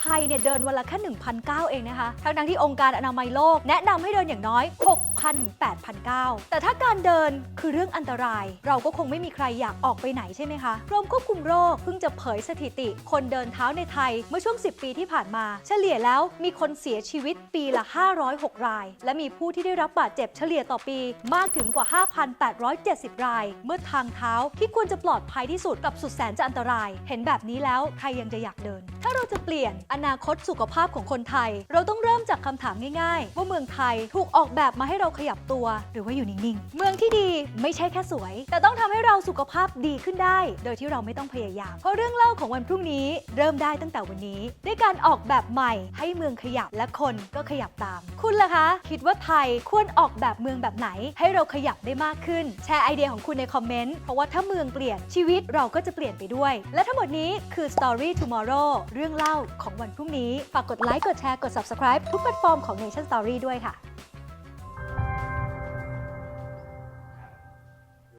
ไทยเนี่ยเดินวันละแค่1,009เองนะคะ ทั้งๆที่องค์การอนามัยโลก แนะนำให้เดินอย่างน้อย 6,000ถึง8,009แต่ถ้าการเดินคือเรื่องอันตราย เราก็คงไม่มีใครอยากออกไปไหนใช่ไหมคะกรมควบคุมโรคเพิ่งจะเผยสถิติ คนเดินเท้าในไทยเมื่อช่วง 10 ปีที่ผ่านมา เฉลี่ยแล้วมีคนเสียชีวิตปีละ 506 ราย และมีผู้ที่ได้รับบาดเจ็บเฉลี่ยต่อปีมากถึงกว่า 5,870 ราย เมื่อทางเท้าที่ควรจะปลอดภัยที่สุดกับสุดแสนจะอันตราย เห็นแบบนี้แล้วใครยังจะอยากเดิน ถ้าเราจะเปลี่ยนอนาคตสุขภาพของคนไทย เราต้องเริ่มจากคำถามง่ายๆ ว่าเมืองไทยถูกออกแบบมาให้เราขยับตัวหรือว่าอยู่นิ่งๆ เมืองที่ดีไม่ใช่แค่สวย แต่ต้องทำให้เราสุขภาพดีขึ้นได้ โดยที่เราไม่ต้องพยายาม เพราะเรื่องเล่าของวันพรุ่งนี้เริ่มได้ตั้งแต่วันนี้ ด้วยการออกแบบใหม่ให้เมืองขยับและคนก็ขยับตาม คุณล่ะคะ คิดว่าไทยควรออกแบบเมืองแบบไหน ให้เราขยับได้มากขึ้น แชร์ไอเดียของคุณในคอมเมนต์เพราะว่าถ้าเมืองเปลี่ยนชีวิตเราก็จะเปลี่ยนไปด้วย และทั้งหมดนี้คือ Story Tomorrow เรื่องเล่าของวันพรุ่งนี้ฝากกดไลค์กดแชร์กด subscribe ทุกแพลตฟอร์มของ Nation Story ด้วยค่ะ